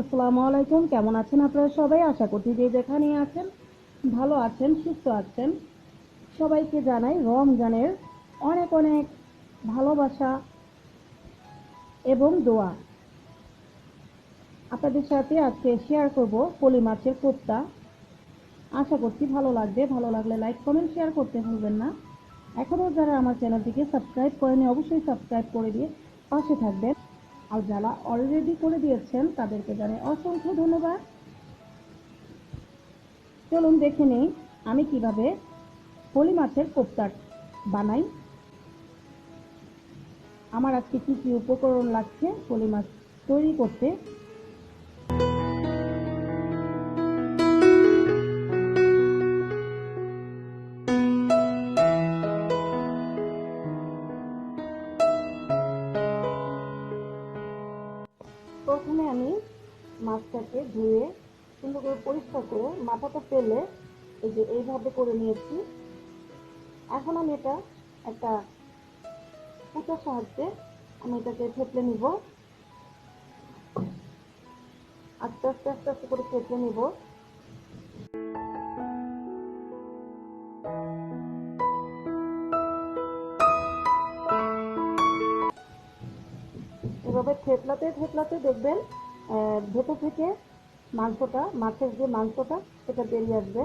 আসসালামু আলাইকুম। কেমন আছেন আপনারা সবাই? আশা করছি যে যেখানে আছেন, ভালো আছেন, সুস্থ আছেন। সবাইকে জানাই রমজানের অনেক অনেক ভালোবাসা এবং দোয়া। আপনাদের সাথে আজকে শেয়ার করব পলি মাছের কোপ্তা। আশা করছি ভালো লাগবে। ভালো লাগলে লাইক কমেন্ট শেয়ার করতে ভুলবেন না। এখনও যারা আমার চ্যানেলটিকে সাবস্ক্রাইব করেনি, অবশ্যই সাবস্ক্রাইব করে দিয়ে পাশে থাকবেন। আর যারা অলরেডি করে দিয়েছেন, তাদেরকে জানাই অসংখ্য ধন্যবাদ। চলুন দেখে নিই আমি কীভাবে পলি মাছের কোপ্তা বানাই। আমার আজকে কী কী উপকরণ লাগছে পলি মাছ তৈরি করতে? প্রথমে আমি মাছটাকে ধুয়ে সুন্দর করে পরিষ্কার করে মাথাটা ফেলে এই যে এইভাবে করে নিয়েছি। এখন আমি এটা একটা কুটার সাহায্যে আমি এটাকে থেতলে নিব। আস্তে আস্তে আস্তে আস্তে করে থেতলে নিব। এভাবে থেতলাতে থেতলাতে দেখবেন ভেতর থেকে মাংসটা, মাছের যে মাংসটা, সেটা বেরিয়ে আসবে।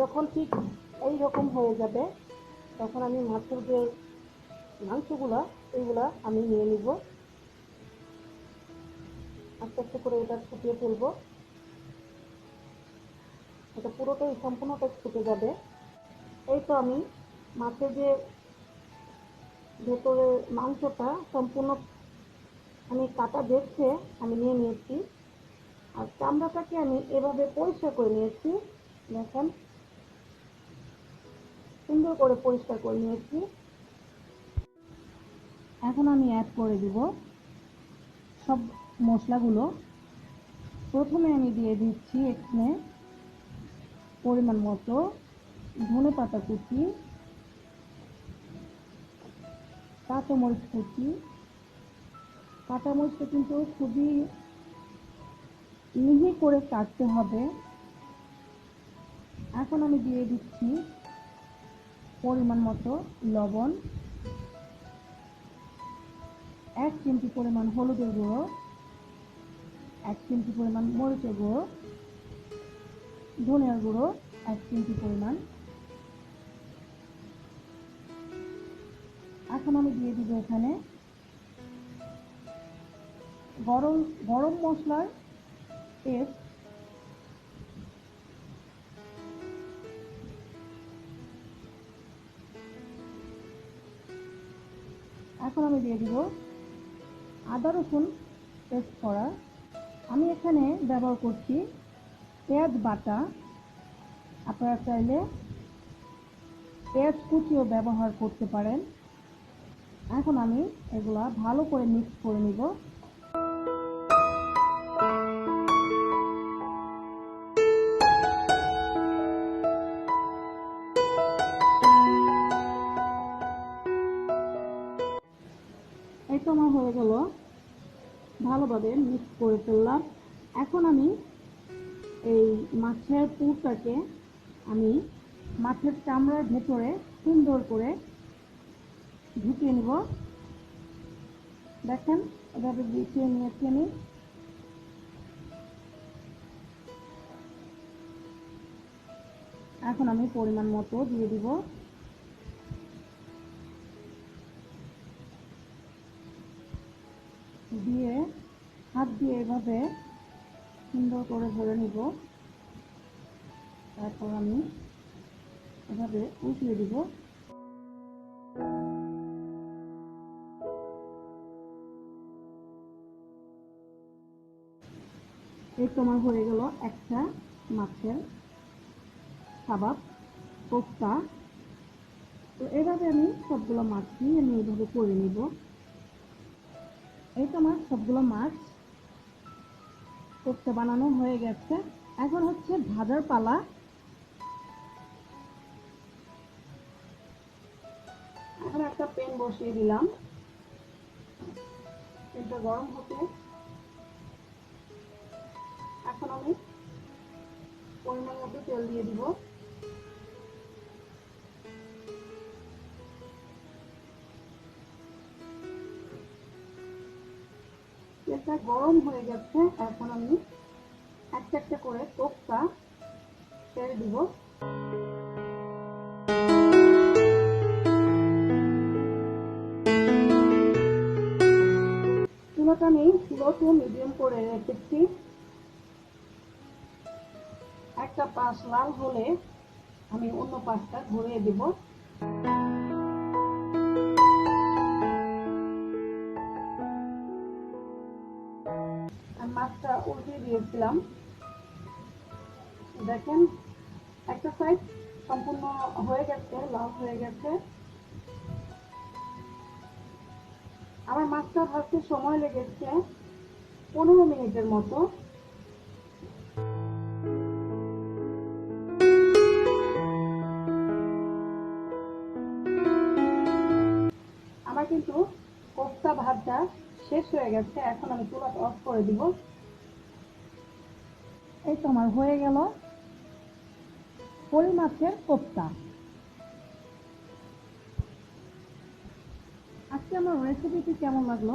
যখন ঠিক এই রকম হয়ে যাবে, তখন আমি মাছের যে মাংসগুলা, এইগুলা আমি নিয়ে নিব। আস্তে আস্তে করে এটা ফুটিয়ে ফেলব এটা পুরোটাই সম্পূর্ণটাই ফুটে যাবে। এই তো আমি মাছের যে ভেতরে মাংসটা সম্পূর্ণ আমি কাটা দেখছে আমি নিয়ে নিয়েছি। আর চামড়াটাকে আমি এভাবে পরিষ্কার করে নিয়েছি। দেখেন, সুন্দর করে পরিষ্কার করে নিয়েছি। এখন আমি অ্যাড করে দিব সব মশলাগুলো। প্রথমে আমি দিয়ে দিচ্ছি এখানে পরিমাণ মতো ধনে পাতা কুচি, কাঁচামরিচ কুচি। কাঁচামরিচটা কিন্তু খুবই মিহি করে কাটতে হবে। এখন আমি দিয়ে দিচ্ছি পরিমাণ মতো লবণ। এক চিমটি পরিমাণ হলুদের গুঁড়ো, এক চিমটি পরিমাণ মরিচের গুঁড়ো, ধনিয়ার গুঁড়ো, এক চিমটি পরিমাণ। এখন আমি দিয়ে দিব এখানে গরম গরম মশলার পেস্ট। এখন আমি দিয়ে দিব আদা রসুন পেস্ট করা। আমি এখানে ব্যবহার করছি পেঁয়াজ বাটা। আপনারা চাইলে পেঁয়াজ কুচিও ব্যবহার করতে পারেন। এখন আমি এগুলা ভালো করে মিক্স করে নিব। এই হয়ে গেল। ভালোভাবে মিক্স করে ফেললাম। এখন আমি এই মাছের পুরটাকে আমি মাছের চামড়ার ভেতরে সুন্দর করে ঢুকিয়ে নিব। দেখেন, এভাবে বিছিয়ে নিয়েছি আমি। এখন আমি পরিমাণ মতো দিয়ে দিব। দিয়ে হাত দিয়ে এভাবে সুন্দর করে ধরে নিব। তারপর আমি এভাবে উঠিয়ে দিব। এই তোমার হয়ে গেল একটা মাছের কাবাব, কোপ্তা। তো এভাবে আমি সবগুলো মাছই আমি এইভাবে করে নিব। এই তো আমার সবগুলো মাছ কোপ্তা বানানো হয়ে গেছে। এখন হচ্ছে ভাজার পালা। এখন একটা পেন বসিয়ে দিলাম। পেনটা গরম হতে এখন আমি পরিমাণ মতো তেল দিয়ে দিব। তেলটা গরম হয়ে যাচ্ছে এখন আমি একটা একটা করে কোপ্তা ছেড়ে দিব। চুলাটা আমি লো টু মিডিয়াম করে রেখেছি। একটা পাশ লাল হলে আমি অন্য পাশটা ঘুরিয়ে দিব। উল্টে দিয়েছিলাম। দেখেন, একটা সাইড সম্পূর্ণ হয়ে গেছে, লাল হয়ে গেছে। আমার মাছটা ভাজতে সময় লেগেছে, পনেরো মিনিটের মতো। আমার কিন্তু কোফতা ভাতটা শেষ হয়ে গেছে, এখন আমি চুলাটা অফ করে দিব। এই তো আমার হয়ে গেল কই মাছের কোফতা আজকে আমার রেসিপিটি কেমন লাগল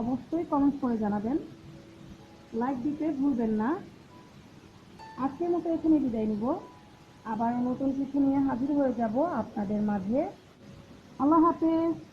অবশ্যই কমেন্ট করে জানাবেন। লাইক দিতে ভুলবেন না। আজকের মতো এখানে বিদায় নিব। আবার নতুন কিছু নিয়ে হাজির হয়ে যাব আপনাদের মাঝে। আল্লাহ হাফেজ।